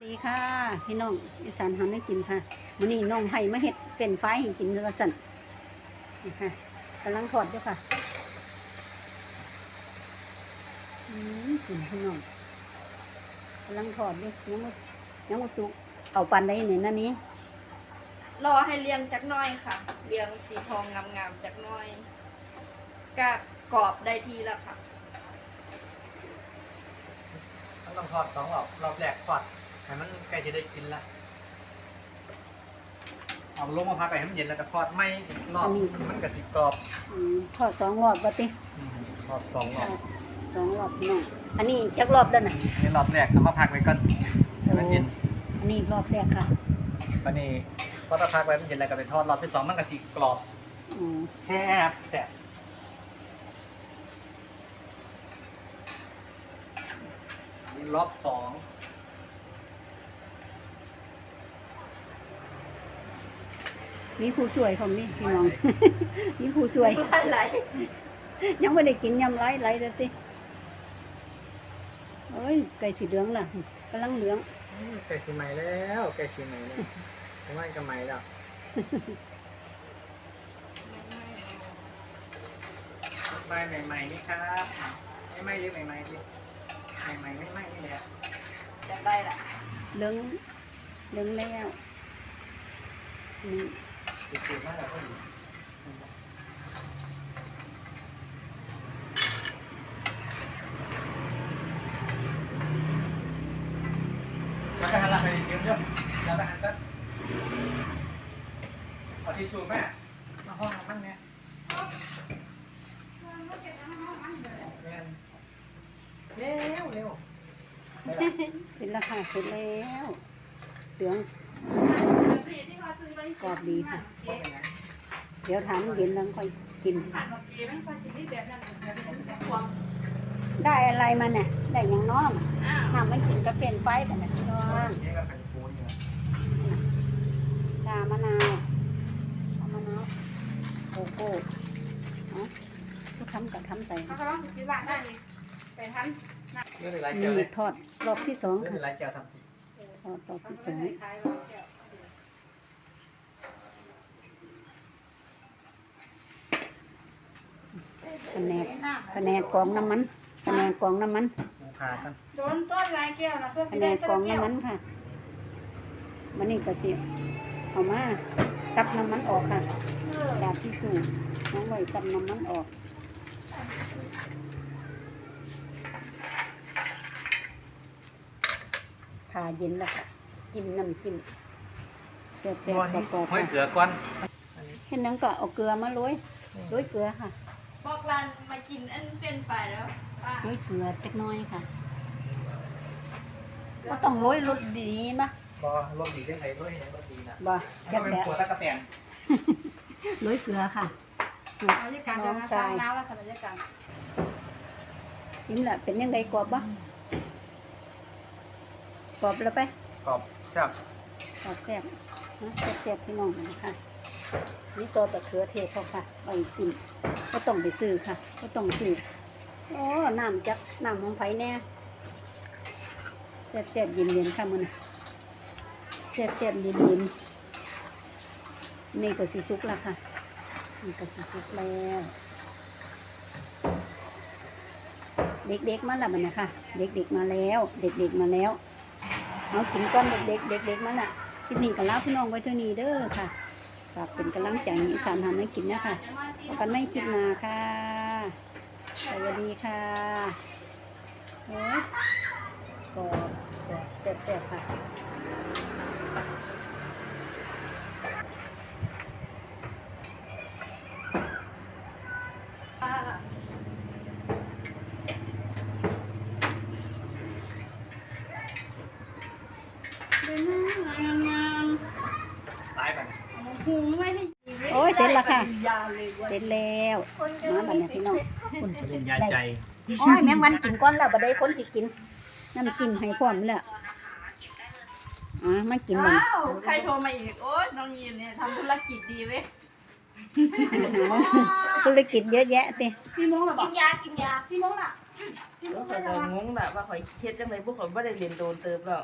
สวัสดีค่ะพี่น้องอีสานทำให้กินค่ะวันนี้น้องไผ่มาเห็ดเป็นไฟให้กินกระสันนี่ค่ะกำลังทอดด้วยค่ะอืมกินพี่น้องกำลังทอดด้วยยังไม่ยังไม่สุกเอาปันได้เนี่ยนั่นนี้รอให้เรียงจักหน้อยค่ะเรียงสีทองงามๆจักหน้อยกะกรอบได้ทีแล้วค่ะมันต้องทอดสองรอบรอบแรกทอด ให้มันใกล้จะได้กินละเอาลงมาพักไปให้มันเย็นแล้วก็ทอดไม่อีกรอบมันก็สิกรอบอืมทอดสองรอบก็ติอืมทอดสองรอบสองรอบพี่น้องอันนี้จักรอบแล้วนะนี่รอบแรกเอามาพักไว้ก่อนให้มันเย็นอันนี้รอบแรกค่ะตอนนี้พอถ้าพักไว้มันเย็นแล้วก็ไปทอดรอบที่สองมันก็สิกรอบอืมแซ่บแซ่บอันนี้รอบสอง มีผู้ช่วยผมนี่พี่น้อง มีผู้ช่วยอะไรยังไม่ได้กินยำไรไรเลยติเอ้ยไก่สีเหลืองล่ะกำลังเหลืองอืมไก่สีใหม่แล้วไก่สีใหม่แล้วผมว่าก็ใหม่แล้วใหม่ใหม่ๆนี่ครับไม่ไหม่หรือใหม่ๆดิใหม่ๆไม่ไหม่นี่แหละจะได้ละเหลืองเหลืองแล้ว นี่จืดๆมากแล้วก็ดีแล้วก็หันหลังไปเตรียมเยอะแล้วก็หันก็เอทิชชู่แม่มาห้องมันเนี่ยเร็วเร็วเสร็จแล้วค่ะเสร็จแล้วเหลือง รอบดีค่ะ เดี๋ยวทานเย็นแล้วค่อยกิน ได้อะไรมาเนี่ยได้หยังน้อมทำไม่กินก็เป็นไฟแต่นะพี่น้องนี่ก็เป็นปูนอยู่ชามะนาวชามะนาวโกโก้เนาะทุกทำกับทำไปเขาก็ต้องกินหลังได้นี่ไปทันเรื่องอะไรนี่เจ้าเลยทอดรอบที่สองเรื่องค่ะอะไรเจ้าทำทอดรอบที่สอง นกแผนกกรองน้ำมันแผนกกรองน้ำมันหมูขากันโดนต้นลายแก้วนะเพื่อแผสินได้กกรต้อนงแก้วน้ำมันค่ะมันนี่ก็สิเอามาซับน้ำมันออกค่ะเออดาบที่สูบน้องไว้ซับน้ำมันออกทาเย็นแล้วค่ะจิ้มน้ำจิ้มเสียบตัวๆนี้กรอบๆห้อยค่ะเกลือก่อนเห็นนังก็เอาเกลือมาโรยโรยเกลือค่ะบอก ร้านมากินอันเป็นไปแล้วป้าโรยเกลือเล็กน้อยค่ะก็ต้องโรยรสดีๆนะก็รสดีได้ไงรสดีรสดีนะบ่ถ้าจักเป็นแดะขวดตะกะแตนโรยเกลือค่ะ สูตรบรรยากาศจะมาสร้างน้ำแล้วค่ะบรรยากาศสิมละเป็นยังไงกรอบบ่กรอบแล้วไปกรอบแซ่บกรอบแซ่บนะแซ่บๆพี่น้องนะคะ นี่ซอสตะเขือเทศเขาค่ะเอาไปกินก็ต้องไปซื้อค่ะ ก็ต้องซื้อโอ้น้ำจักน้ำของไผ่แน่แซ่บๆเย็นๆค่ะมันน่ะแซ่บๆเย็นๆนี่ก็สิสุกแล้วค่ะนี่ก็สิสุกแล้วเด็กๆมาแล้วมันนะคะ เด็กๆมาแล้ว เด็กๆมาแล้ว เอากินก้อนเด็กๆเด็กๆมาละคลิปนี้ก็ลาพี่น้องไว้เท่านี้เด้อค่ะ ฝากเป็นกำลังใจอีสานทำให้กินนะคะพบกันไม่คลิปหน้าค่ะ สวัสดีค่ะโอ้ยก็แซ่บๆค่ะ เป็นงาม ตายไป ๆ หุงไว้ให้โอ้ยเสร็จแล้วค่ะยาวเลยเว้ยเสร็จแล้วมาบัดนี้พี่น้องคุณปริญญาใจโอ้ยแมงวันกินก้อนแล้วบัดได้คนสิกินน้ำจิ้มให้พร้อมแล้วอะมากินมันว้าวใครโทรมาอีกโอ๊ยน้องยีนเนี่ยทำธุรกิจดีเว้ยธุรกิจเยอะแยะติซีโมงหรอบอกกินยากินยาซีโมงล่ะซีโมแล้วงข่อยเลก็ยงงน่ะว่าข่อยเฮ็ดจังได๋พวกข่อยบ่ได้เรียนโดนเติบแล้ว